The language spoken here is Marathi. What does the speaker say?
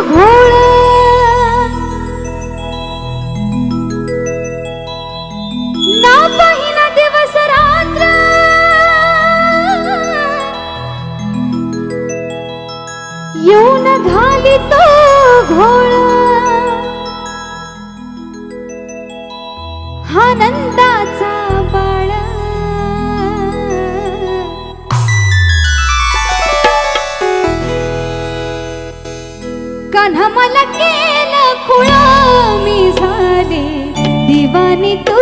घोळ ना पाहिना दिवस रात्र. येऊन हा नंदाचा पुन्हा मला केलं खुळा. मी झाले दिवानी तू